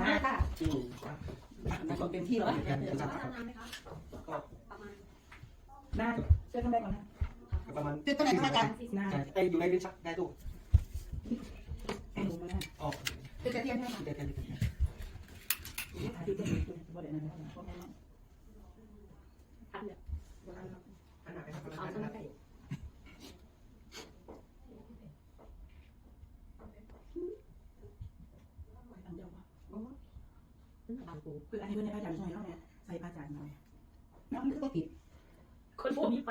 มาค่ะอืมมาคนเต็มที่แล้วกันกันครับนานไหมคะประมาณได้เชื่อทำได้ก่อนนะก็ประมาณจุดตัวไหนคะอาจารย์นาใช่ไอ้อยู่ในลิ้นชักได้ตู้ดูมาได้อ๋อจุดกระเทียมให้ค่ะเด็ดกันเด็ดกันอาทิตย์จะดูบ่ได้นะพันเนี่ย อันไหนครับ เอา อัน ต้น ไหน ไก่ อันเดียวว่า นั่นบางปู คืออันนี้เป็นในพระอาจารย์ใช่ไหมเนี่ยใส่พระอาจารย์หน่อยน้องคือตัวติดคนพวกนี้ไฟ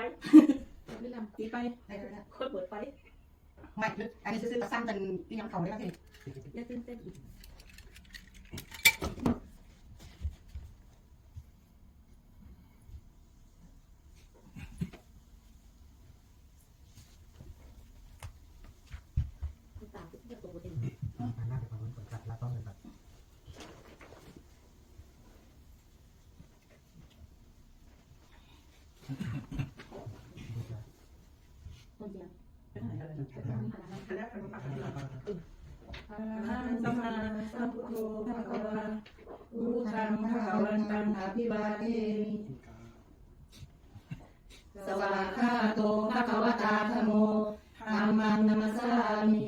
ไม่ลตีไปได้ได้ได้ำคนเปิดไฟไม่อันนี้ซื้อๆตะซ้ำกันที่ยังเขาได้แล้วสิอย่าตื่นเต้นอีก ตาที่จะตัวเอง อันน่าจะประมาณผลจัดแล้วต้องเลยแบบ ต้นเดียว เป็นไหนอะไร อันนั้นอันนั้นอันนั้น อะหังสัมมาสัมพุทโธพระคะวา อุชังพระวันตังอภิบาเทมิสวากขาโตพระควตาธโมธรรมังนัมสสามิ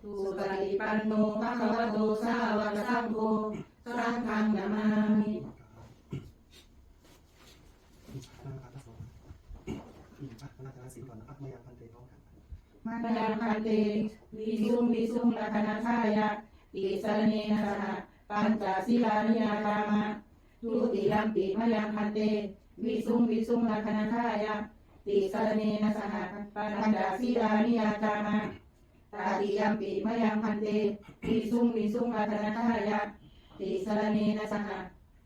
สุปฏิปันโนพระควโตสาวกสังโฆสังฆังนามามิน่าจะสีก่อนนะครับไม่อยากพันเตน้องกันมามายันเตวิสุงวิสุงลัคนาทายะติสรเนนะสหะ ปัญจศีลานิยากามะทุติยมปิมยังคันเต วิสุงวิสุงลัคนาทายะติสรเนนะสหปัญจศีลานิยากามะตาติยมปิมยังคันเต วิสุงวิสุงลัคนาทายะติสรเนนะสห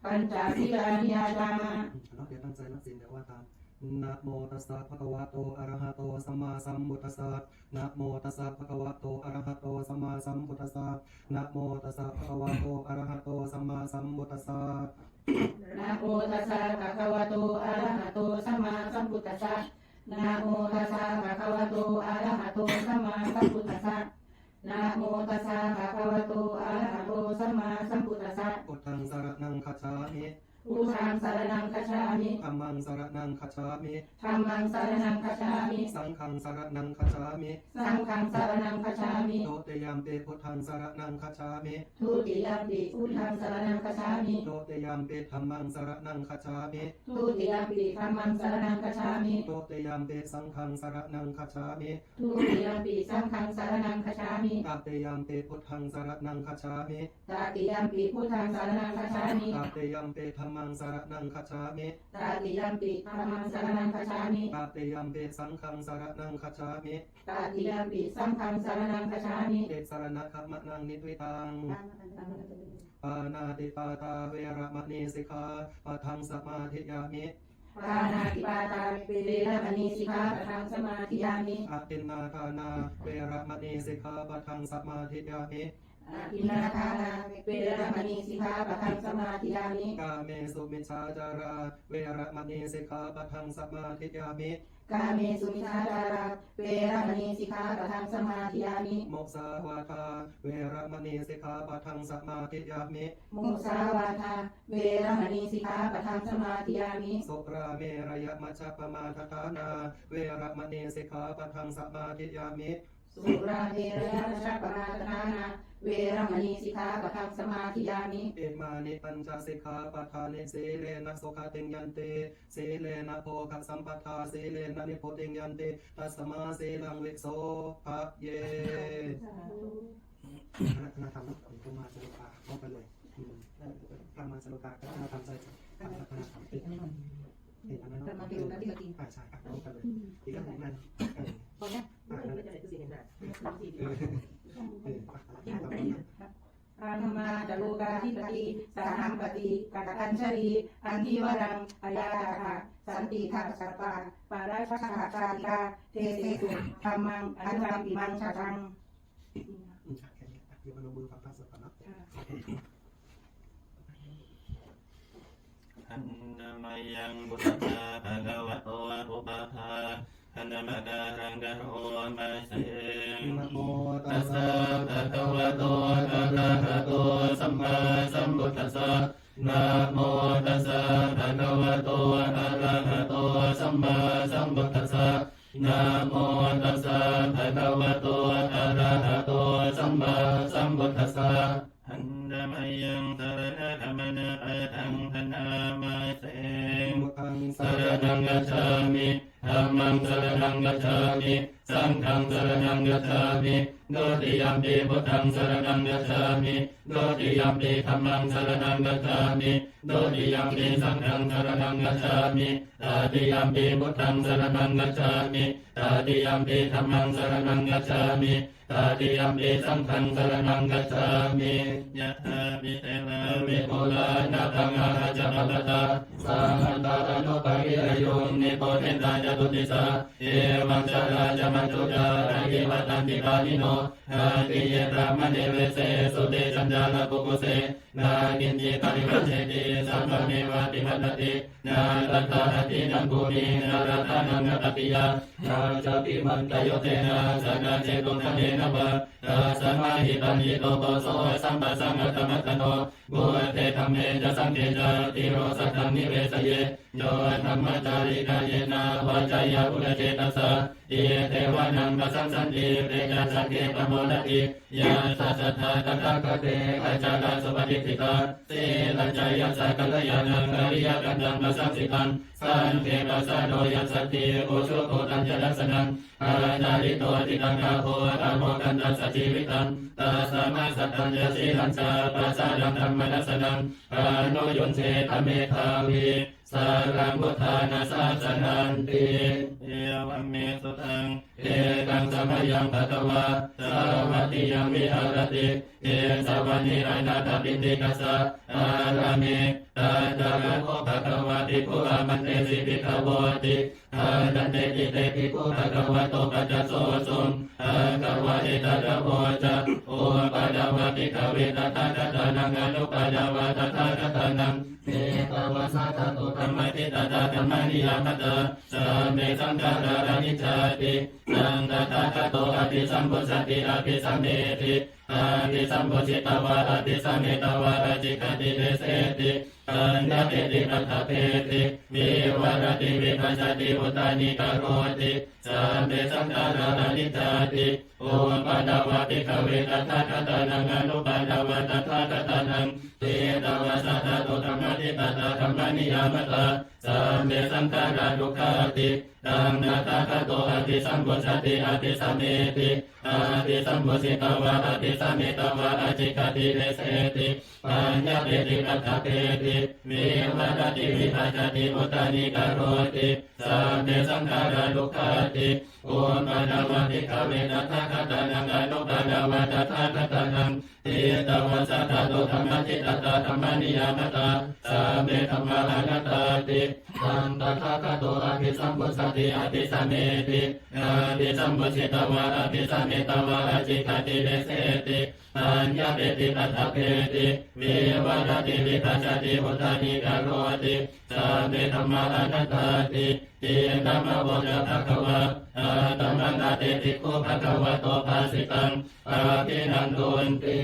ปัญจศีลานิยากามะนักเรียนตั้งใจนักสินเดี๋ยวว่าตาม นะโมตัสสะภะคะวะโตอะระหะโตสัมมาสัมพุทธัสสะนะโมตัสสะภะคะวะโตอะระหะโตสัมมาสัมพุทธัสสะนะโมตัสสะภะคะวะโตอะระหะโตสัมมาสัมพุทธัสสะนะโมตัสสะภะคะวะโตอะระหะโตสัมมาสัมพุทธัสสะนะโมตัสสะภะคะวะโตอะระหะโตสัมมาสัมพุทธัสสะนะโมตัสสะภะคะวะโตอะระหะโตสัมมาสัมพุทธัสสะพุทธังสรณังคัจฉามิ พุทธังสารนังคัจฉามิธัมมังสรณังคัจฉามิธัมมังสารนังคัจฉามิสังฆังสรณังคัจฉามิ สังฆังสารนังคัจฉามิโตเตยามเปพุทธังสรณังคัจฉามิทุติยมปิพุทธังสารนังคัจฉามิโตเตยามเปธัมมังสรณังคัจฉามิทุติยมปิธัมมังสารนังคัจฉามิโตเตยามเปสังฆังสรณังคัจฉามิทุติยมปิสังฆังสารนังคัจฉามิตาเตยามเปพุทธังสรณังคัจฉามิตติยมปิพุทธังสารนังคัจฉามิตาเตยามเปธัมมังสรณังคัจฉามิตติยมปิธัมมังสารนังคัจฉามิตาเตยามเปสังฆังสรณังคัจฉามิตติยมปิสังฆังสารนังคัจฉามิเตสรณะคัมมะนังนิทวิตังปานาติปาตาเวระมณีสิกขาปะทังสมาธิยามิปานาติปาตาเวเรมณีสิกขาปะทังสมาธิยามิอาตินนาทานาเวระมณีสิกขาปะทังสมาธิยามิ อาทินนาทานาเวรมณีสิกขาปะทังสมาธิยามิกาเมสุมิชฌาจาราเวระมณีสิกขาปะทังสมาธิยามิกาเมสุมิชาดาราเวรมณีสิกขาปะทังสมาธิยามิโมกสาวาทาเวระมณีสิกขาปะทังสมาธิยามิมุสาวาทาเวรมณีสิกขาปะทังสมาธิยามิสุราเมรยมัชฌปมาทฐานา เวระมณีสิกขาปะทังสมาธิยามิ สุราเมรยะชะปมาทานาเวรมณีสิกขาปะทังสมาธิยามิเอมานิปัญจสิกขาปทานิสีเลนะสุขติงยันติสีเลนะโภคสัมปทาสีเลนะนิโพติงยันติตัสมาสีลังวิโสภะเยคณะธรรมนะผมมาสรุปาเข้าไปเลยพระมาสรุปาคณะธรรมใจคณะธรรมติดอันนั้นเห็นอันนั้นเริ่มมาติวกันที่เรากินใช่ใช่เข้าไปเลยอีกอันนั้นตอน นี้อ่านั่นแหละคือสิ่งนั้นเออเอออาธรรมาจโลกาธิปติสาหังปฏิกัตตัญชรีอันทิวรังอายาตาคะสันติทัสสปาปาราชาชาติกาเทเสสุธรรมังอันวัมปิมังชาทังอืมแค่นี้เดี๋ยวมาลงมือฟังพระสวดก่อนนะอันนามายังบุตตาภะคะวะโตอะอุปาทาภธ นมดารังกะโรมาเสนะโมตัสสะสะภะคะวะโตอะระหะโตสัมมาสัมพุทธัสสะนะโมตัสสะภะคะวะโตอะระหะโตสัมมาสัมพุทธัสสะนะโมตัสสะภะคะวะโตอะระหะโตสัมมาสัมพุทธัสสะหันดามายังสารณธรรมนะอะทังธนามาเสมุทังสารรนังกัจฉามิ ธรรมังสรณังกัจฉามิ สังฆังสรนังกัจฉามิโดติยัมปิพุทธังสรนังกัจฉามิโดติยัมปิธัมมังสรนังกัจฉามิโดติยัมปิสังฆังสรนังกัจฉามิตาติยัมปิพุทธังสรนังกัจฉามิตาติยัมปิธัมมังสรนังกัจฉามิตาติยัมปิสังฆังสรนังกัจฉามิยะถาปิเตนะมิโมลานะตังอาจาปะตาสังฆตาตโนปะริยโยนิโพเทนตาจตุติสาเอวังชาราจมจจุจาระเกวัตันติปานิโนอาติเยปรามเนเวเสสุเตจันจาลปุกุเสนากินจิปริวัชเชติสัมภเนวติมัตตินาตัตตาตินังภูมินารัตานังกตติยานาจปิมันตโยเตนะสนาเจตุทะเนนะวะตาสัมาหิตันยิโตโตโสสัมปะสังฆตมัตตโนบุเตธรรมเมจะสังเกจาติโรสัตตังนิเวสเยโยธรรมจาริกาเยนาวาจายาปุรเจตสะเอเทวานังปัสสันติเรกาสังเกปโมลติยาสัสทาตถาคเตอาจาราสุปฏิทิตาเสลจายัสสกัลยาณังอริยกันตังปัสสังสิตังสันเทปัสสโดยัสสติโอชุโคตัญจลักษนังอาจาริโตติตังคาโหตโมกันตัสสะจีวิตังตาสมาสัตตัญญสีลัญจาปัสสะดังธรรมนัสสนังปาโนยุนเชธเมธาวีสารังพุทธานาสาสนันติเอวัมเมสุตังเอกังสมยังปัตวะสาวัติยังวิหารติเอสวานิรานาตปิติกัสสะอารามิตาตารโอภะคะวะติปุอามันเตสิปิขาวติอาดันเตติเตปิปุภะคะวะโตปัจจโสสุมอาคะวะเอตระโวจะโอปะดาวะปิขเวตตาตตานังอนุปะดาวะตถาคตานังเมตวาสาตโตธรรมติตตาธรรมนิยามตาสัมเมสังฆารานิจติสังฆตาคโตอภิสัมพุสติอภิสัมเมติอภิสัมพุจิตวาอภิสัมเมตวาอจิกติเดเสติอัญญเปติปัฏฐเพติวิวารติวิปัสสติอุตานิกโรติสัมเมสังฆารานิจติโอปะดาวะปิขเวตถาคตานังอนุปะดาวะตถาคตานังเตตวาสตโตธรรมติตตาธรรมนิยามตาสัมเมสังขาราดุขาติตังนาตาคโตอภิสัมพุสติอภิสัมเมติอภิสัมพุสิตวะอภิสัมเมตวะอจิกติเลเสติปัญญาเปติปัฏฐเปติวิวัตติวิภัจติอุตานิกโรติสัมเมสังขาราดุขาติโอปะนาวติขเวนัทคตานังอนุปะนาวะตถาคตานัง เอตวัสสะตโตธรรมติตตาธรรมนิยามตาสัมเมธรรมานัตาติสัมตถาคโตอภิสัมพุสติอภิสัมเมติอภิสัมพุสิตวะอภิสัมเมตวะอจิกติเดเสติปัญญาเปติปัฏฐเพติวิวัตติวิปัสสติอุตานิกโรติสัมเมธรรมานัตตาติเอตัมมะโวจะภะคะวะอาตัมมังอาเตติโคภะคะวะโตภาสิตังอาภินันตุนติ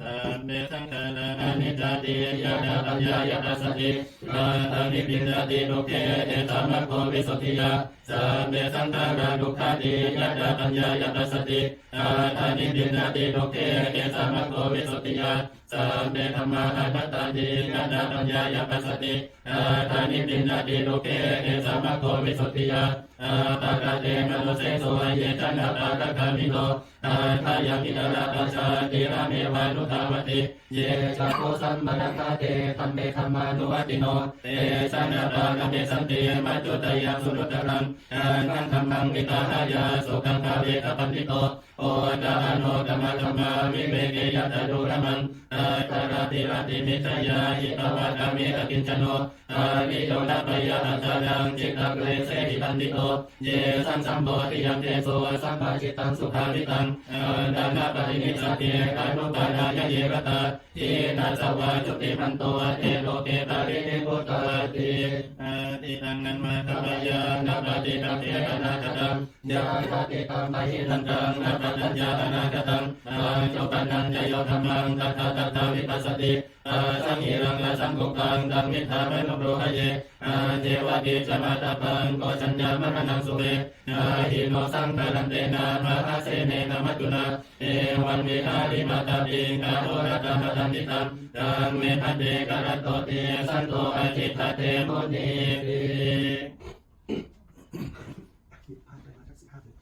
สัมเมสังฆานานิจจติยาดาปัญญายาปัสติอาตานิปินจติโลเกเอตามะโควิสุทธิยาสัมเมสังฆาราดุขาติยาดาปัญญายาปัสติอาตานิปินจติโลเกเอตามะโควิสุทธิยาสัมเมธรรมานัตตาติยาดาปัญญายาปัสติอาตานิปินจติโลเกเอตามะโควิสุทธิยา อาตากาเตมโนเสโสเยจันนาปาตกามิโนอาทายามิตราปัจจาติระเมวานุทาวติเยจักโคสัมมานาเตธัมเมธัมมานุวัติโนเตชนะปากะเมสันติมัจจุตยังสุรุตรังอาคังธรรมังวิตาหายาสุขังคาเวตปันติโตโอตาโนธรรมธรรมาวิเวเกยัตดูระมังตาราติรติมิจยาหิตวากามิอกินจโนอาริโยทัปยาอัจจารังจิตตะเกเสหิตันติโตเยสันสัมโพธิยัมเตโสสัมปะจิตตังสุขาริตังดานาปฏิมิสติกานุปาดายเยรตาทินาสวาจุติมันโตเตโลเกตาริเนโกตาติอติตังนันมาตมยานาปฏิตังเทกนาคตังยาตติตังมหิตังตังนาปตัญญาอนาคตังอาจุปันนันจโยธรรมังตถาตถาวิปัสสติอาสังหิรังอาสังกุกังดังมิถาม่ลบโลหะเยอาเทวะเดจมาตาปังโกชัญญามรณังสุเมนาหิโนสังกรันเตนาพระเสเนนมัตุนาเอวันวิหาริมาตาปิงกาโตระตมตันติตังตังเมพันเดกรัตโตเตสันโตอจิตตเตมุนีติ หยิบผ้าไปมาสักสิบห้าเลย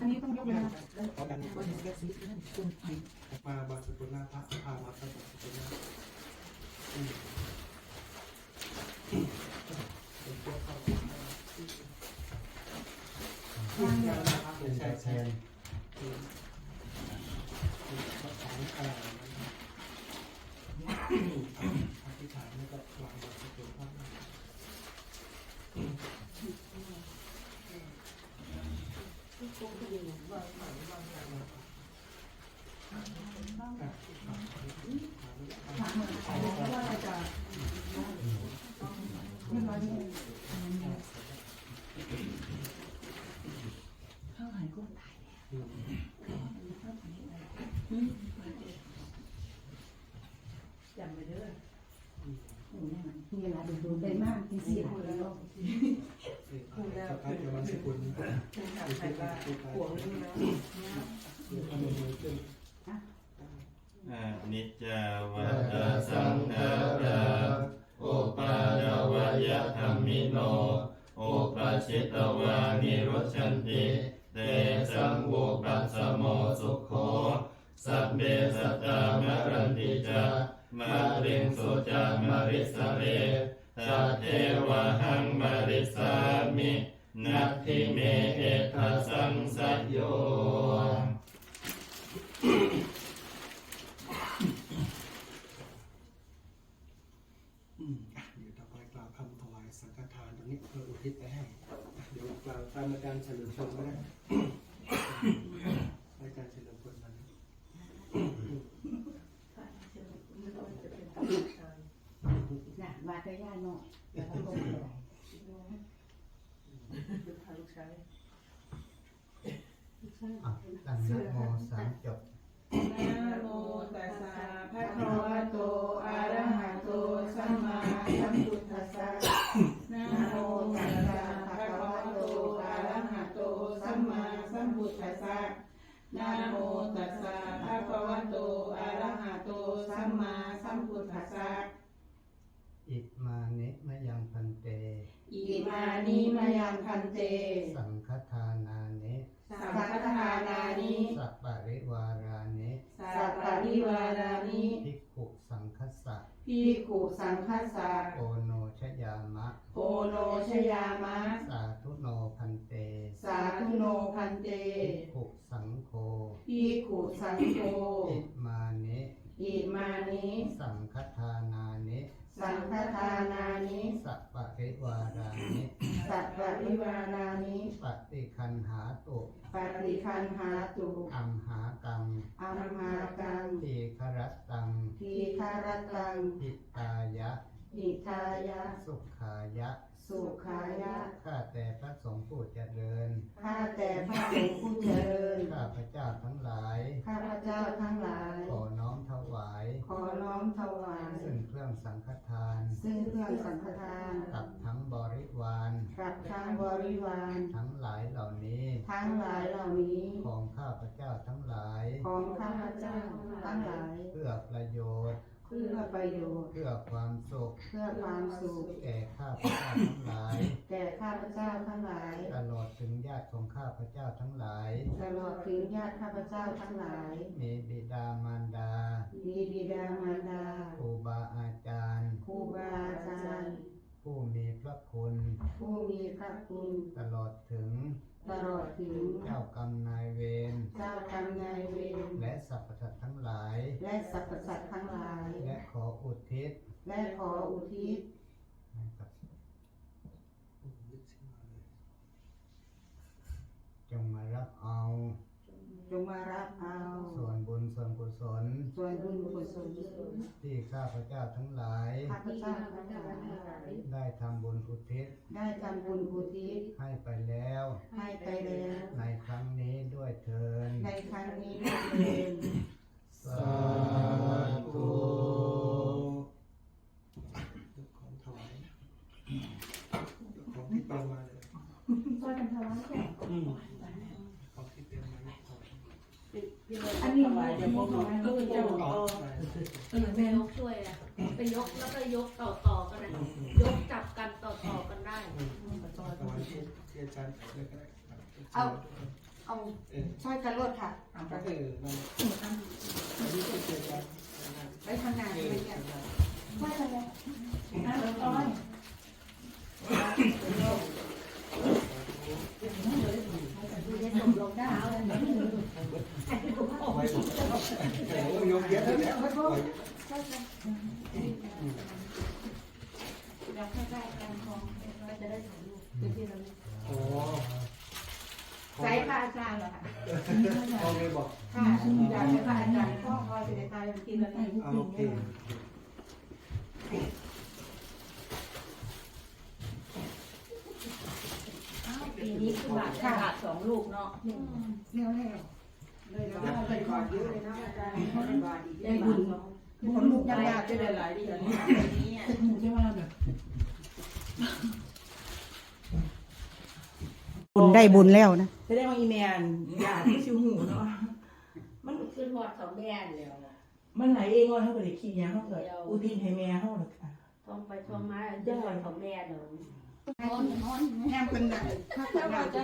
อันนี้ต้องยกเลยนะ เอาดันก็ยังแค่ซื้อมาบาสกุลนาพระพามาพระสกุลนาอืมเป็นตัวเข้าใช่ใช่อะไรอธิษฐา นแล้วก็วางบาสกุลพระ มีเวลาดูดู ได้มากจริงๆแล้วพูดแล้วเป็นวันสกุลพูดไปว่าห่วงนี่นะทำมือนอานิจจาวัฏสังขาราอุปาดวายธรรมิโนอุปชิตวานิโรชันติเตสังวุปัสโมสุขโขสัพเพสัตตามรันติจามาริงสุจามริสเร สัทเทวะหังมาริสามินัตถิเมเอทัสังสัยโยเดี๋ยวต่อไปกล่าวคำถวายสังฆทานตรงนี้เพื่ออุทิศไปให้ เดี๋ยวกล่าวตามอาจารย์เฉลิมพลก็ได้อาจารย์เฉลิมพลมัน น่ะมาได้ย่าเนาะแล้วก็ลงไปอะตั้งนะโมสามจบ นะโมตัสสะภะคะวะโตอะระหะโตสัมมาสัมพุทธัสสะนะโมตัสสะภะคะวะโต อะระหะโต สัมมาสัมพุทธัสสะนะโมตัสสะภะคะวะโต อะระหะโต สัมมาสัมพุทธัสสะ อิมานิมะยังพันเต อิมานิมายังพันเต สังฆทานานิ สังฆทานานิ สัปปะริวารานิ สัพปะริวารานิ ภิกขุสังฆสสะพิกขุสังฆสะโอโนชยามะ โอโนชยามะ สาธุโนพันเตสาธุโนพันเตภิกขุสังโฆพิกขุสังโฆอิมานิอิมานิสังฆทานานิสังฆทานานิสัปปะริวารานิสัพปะริวานานิปฏิคันหาตุปฏิคันหาตุอัมหากังอัมมากัง ทีครัตตัง ทีคารตัง หิตายะ หิทายะ สุขายะ สุขายะ ข้าแต่พระสงฆ์ผู้เจริญ ข้าแต่พระสงฆ์ผู้เจริญ ข้าพระเจ้าทั้งหลาย ข้าพเจ้าทั้งหลาย ขอน้อมถวาย ขอน้อมถวาย ซึ่งเครื่องสังฆทาน ซึ่งเครื่องสังฆทาน กับทั้งบริวารกับทางบริวาร ทั้งหลายเหล่านี้ ทั้งหลายเหล่านี้ ของข้าพระเจ้าทั้งหลาย ของข้าพเจ้าทั้งหลาย เพื่อประโยชน์ เพื่อประโยชน์ เพื่อความสุข เพื่อความสุข แก่ข้าพระเจ้าทั้งหลาย แก่ข้าพเจ้าทั้งหลาย ตลอดถึงญาติของข้าพระเจ้าทั้งหลาย ตลอดถึงญาติข้าพเจ้าทั้งหลาย มีบิดามารดา มีบิดามารดา ครูบาอาจารย์ ครูบาอาจารย์ผผู้มีพระคุณ ผู้มีพระคุณ ตลอดถึง ตลอดถึงเจ้ากรรมนายเวรเจ้ากรรมนายเวรและสรรพสัตว์ทั้งหลาย และสรรพสัตว์ทั้งหลาย และขออุทิศ และขออุทิศให้กับนึกขึ้นมาเลยจงมารับเอา จงมารับเอา ส่วนบุญส่วนกุศลส่วนบุญกุศลที่ข้าพเจ้าทั้งหลาย ข้าพเจ้าทั้งหลายได้ทำบุญอุทิศได้ทำบุญอุทิศให้ไปแล้ว ให้ไปแล้ว ในครั้งนี้ด้วยเทินในครั้งนี้ด้วยเถิดสาธุยกของถวายยกของที่เตรียมมาเลยช่วยกันทำร้ายแก่ อืมของที่เตรียมมายกถวายันนี้เดี๋ยวผมบอกให้ลูกเจ้าอ๋อเออแม่ยกช่วยอะไปยกแล้วก็ยกต่อต่อๆกันนะยกจับกันต่อต่อๆกันได้ ที่อาจารย์เลยก็ได้เอาเอาเออช่วยกันรวดค่ะก็คือนั่นอันนี้ก็คือาจารย์ไปทางไหนเอไปอเนี่ยช่วยกันเลยนะเอาไว้ดูจะจบลงได้แล้วไว้โอ้ ยกเยอะเลยนะไว้เราแค่ได้การคลองก็จะได้ถ่ายรูปเป็นที่ระลึกโอ้ใส่พระอาจารย์เหรอคะโอเคบอกค่ะอยากให้พระอาจารย์ข้อคอจะได้ตายเป็นที่ระลึกโอเคปีนี้คือบาทบาทสองลูกเนาะเร็วแล้วเลยแล้วเลยก่อนเยอะเลยนะอาจารย์ได้บุญคนลูกยากๆจะได้หลายเดือนใช่ไหมแบบบุญได้บุญแล้วนะแสดงว่าอีแมนอยากที่ชิวหูเนาะมันขึ้นหอดสองแม่แล้วมันไหลเองว่าเขาก็ได้ขี้ยางเขาเกิดอุทิศให้แม่เขาหรอกค่ะท่องไปท่องมาขึ้นหอดสองแม่เนาะแง่เป็นแบบถ้าเกิดเราจะ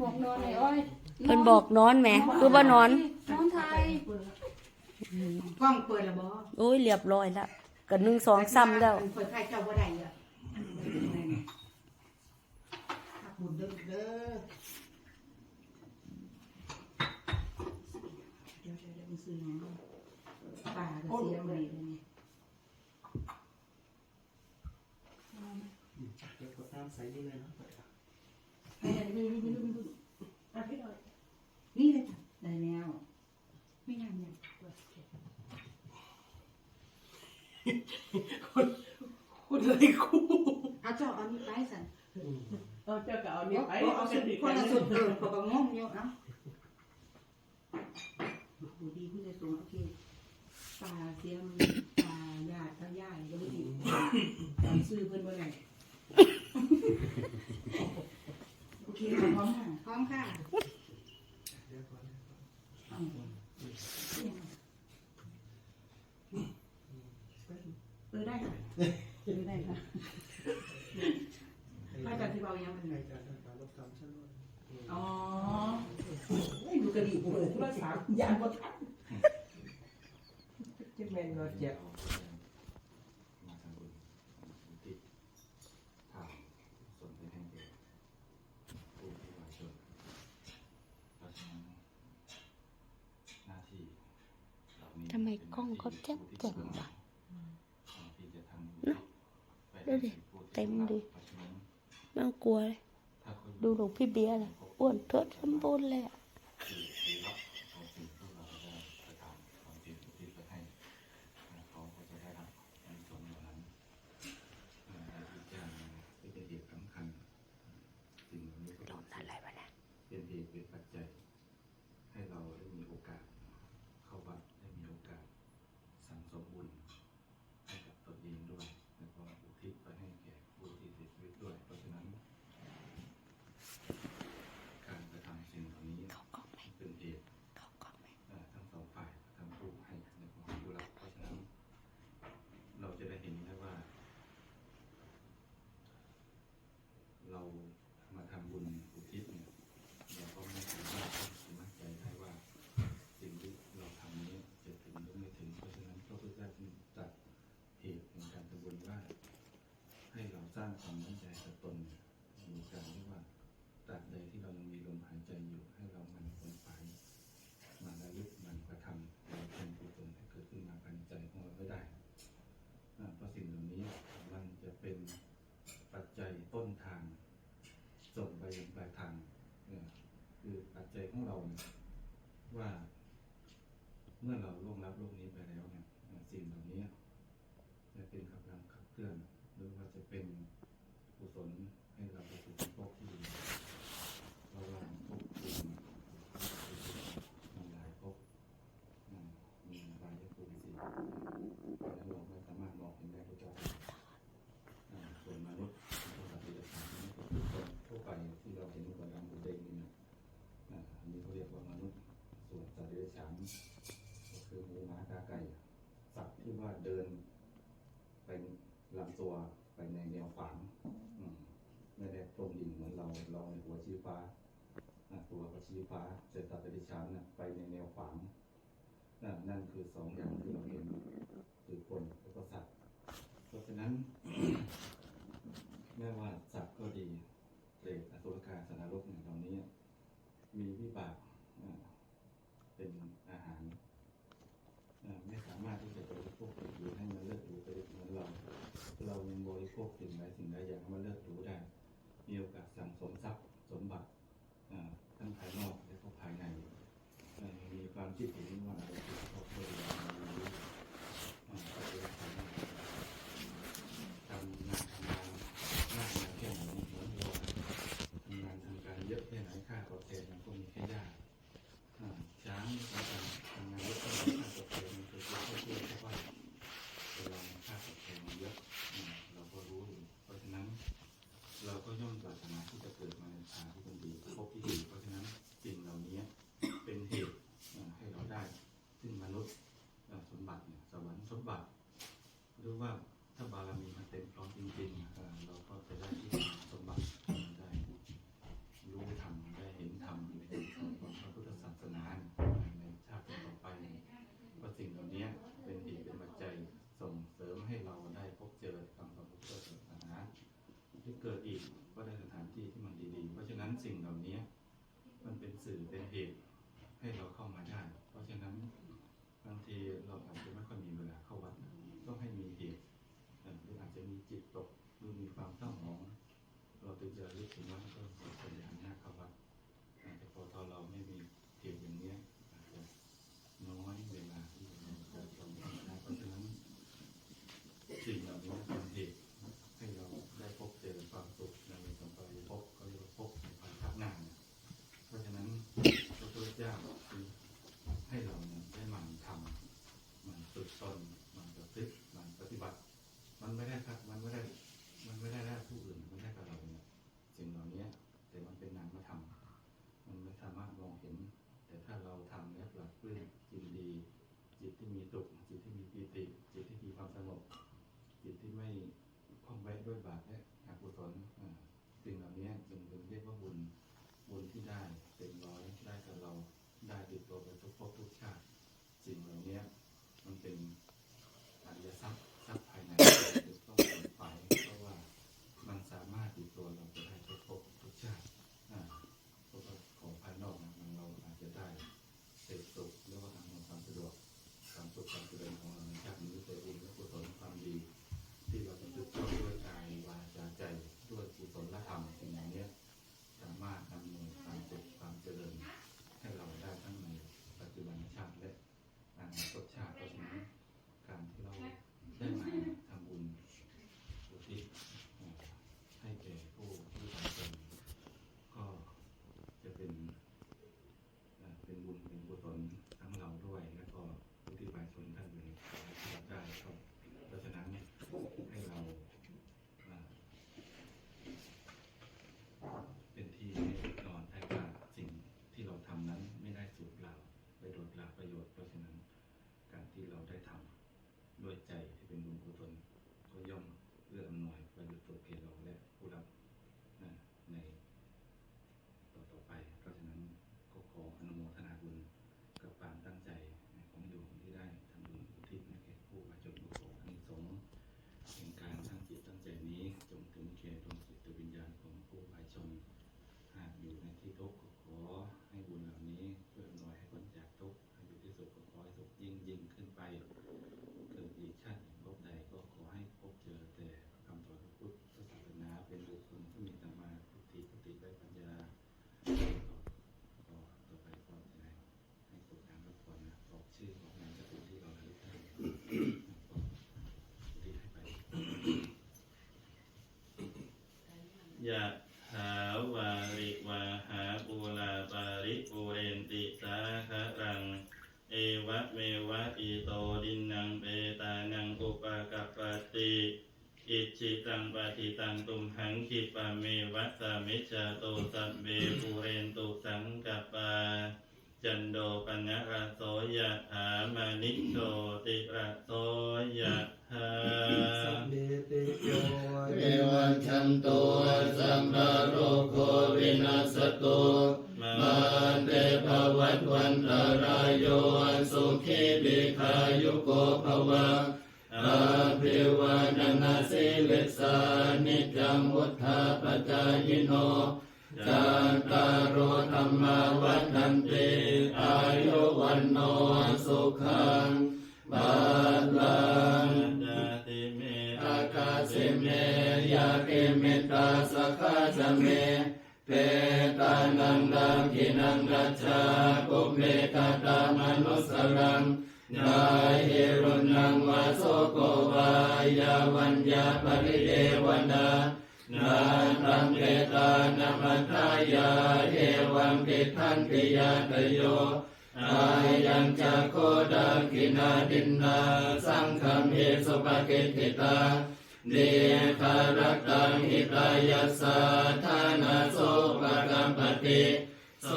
บอกนอนในอ้อย เพิ่นบอกนอนแหมคือว่านอน นอนไทยกล้องเปิดแล้วบ่โอ้ยเรียบร้อยแล้วก็หนึ่งสองซ้ำแล้วเปิดใครเจ้าบ่ได้อะบุญเด้อเด้อเดี๋ยวเดี๋ยวเดี๋ยวมันซื้อหยังป่าก็เสียใหม่เลยนี่เดี๋ยวกดน้ำใส่นี่เลยนะนี่นี่นี่นี่อะพี่หน่อย นี่เลยจ้ะได้แล้วไม่งานเนี่ยคุณเลยคู่เอาเจ้าเอานี่ไปสั่นเอาเจ้าก็เอาเอาเนี่ยไปเอาเอาสุกันดดีคนละสุดเออเขาก็งงอยู่เอ้าดูดีคุณจะสูงโอเคป่าเสียมันป่าญาติทั้งญาติก็ไม่ดีจำซื้อเพิ่นบ่ได้โอเคพร้อมค่ะพร้อมค่ะเดี๋ยวก่อน เออได้ค่ะเออได้ค่ะถ้าอาจารย์ที่เบายังมันในการทำการลดกรรมชั้นนอ๋อไม่ดูกระดิ่งเปิดโทรศัพท์ยานบ่ทันจะแม่นรถเจ็บ มาทำบุญอุทิศทานส่วนไปให้แก่ผู้ที่วายชนเพราะฉะนั้นหน้าที่เหล่านี้ ทำไมกล้องเขาแจ๊บแจ๋ววะที่จะทำบุญไปดูดิให้ผู้ที่เต็มดิเพราะฉะนั้นไม่ต้องกลัวเลยถ้าคุณดูหลวงพี่เบียร์เลยอ้วนเทิดสมบูรณ์เลยอะ สร้างความมั่นใจกับตนอยู่กันที่ว่าตราบใดที่เรายังมีลมหายใจอยู่ให้เรามันคนไปมันระลึกมันกระทำเป็นเป็นกุศลให้เกิดขึ้นมาภายในใจของเราไม่ได้เพราะสิ่งเหล่านี้มันจะเป็นปัจจัยต้นทางส่งไปยังปลายทางคือปัจจัยของเราว่าเมื่อเราล่วงรับโลกนี้ไปแล้วเนี่ยสิ่งเหล่านี้จะเป็นกำลังขับเคลื่อน หรือว่าจะเป็นกุศลให้เราไปสู่ภพ ตัวก็ชี้ฟ้าจะตัดดิฉันะไปในแนวขวางนั่นนั่นคือสองอย่างที่เราเห็นคือคน สิ่งเหล่านี้ มันเป็นสื่อเป็นเหตุให้เราเข้ามาได้ เพราะฉะนั้นบางทีเราอาจจะไม่ค่อยมีเวลาเข้าวัดต้องให้มีเหตุหรืออาจจะมีจิตตกหรือมีความเศร้าหมอง เราถึงจะรู้สึกว่าก็สบาย ยะถาวาริวาหาปูลาปาริปูเรนติสาคะรัง เอวะเมวะอิโตดินนังเปตานังอุปกัปปติอิจิตังปฏิตังตุมหังคิปะเมวะสามิจาโตสัพเบปูเรนตุสังกปปาจันโดปนะระโสยะถามานิโตติระโสยะ ถาสัพเพติโยเอวันชันโตสัมภโรโควินัสตุมาเตภวัตวันตรายโยสุขีบิขายุโกภวะอาภิวานังสิเลสานิจังวุธาปจายโนจาตารโรธรรมาวัฏันติอายุวันโนสุขังบา กเมตาสกขาจเมเปตานังดังกินังกัจจาปุเมกาตามนุสรังนาเอรุนังวาโสโกวายาวัญญาปริเดวนานาตังเกตานามัทายาเอวังกิทันติยาตโยอายังจะโคดังกินาดินนา สังฆมเหสุปกิติตา เดคารตังหิตายัสสะทานาโสปะกัมปติโส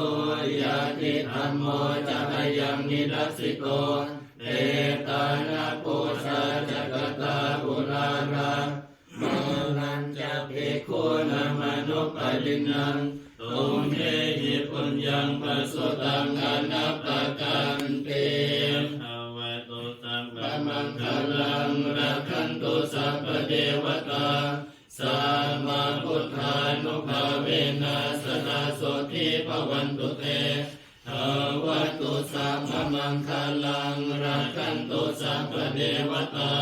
ยาติธรรมโมจะยังนิดัสสิโตเตตานาปุชาจักตาอุลารามลันจะภิกขุนามนุปปินังตุมเทหิปุญญังปะสุตังอนัปปะกันติ เทวตาสัมมาพุทธานุภาเวนัสนาโสทิภวันตุเตภาวะตุสัพพะมังคลังรักันตุสัพพะเทวตา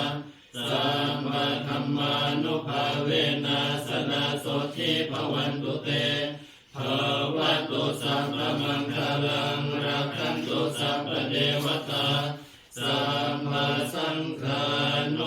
สัมมาธรรมานุภาเวนัสนาโสทิภวันตุเตภาวะตุสัพพะมังคลังรักันตุสัพพะเทวตาสัมมาสังฆาน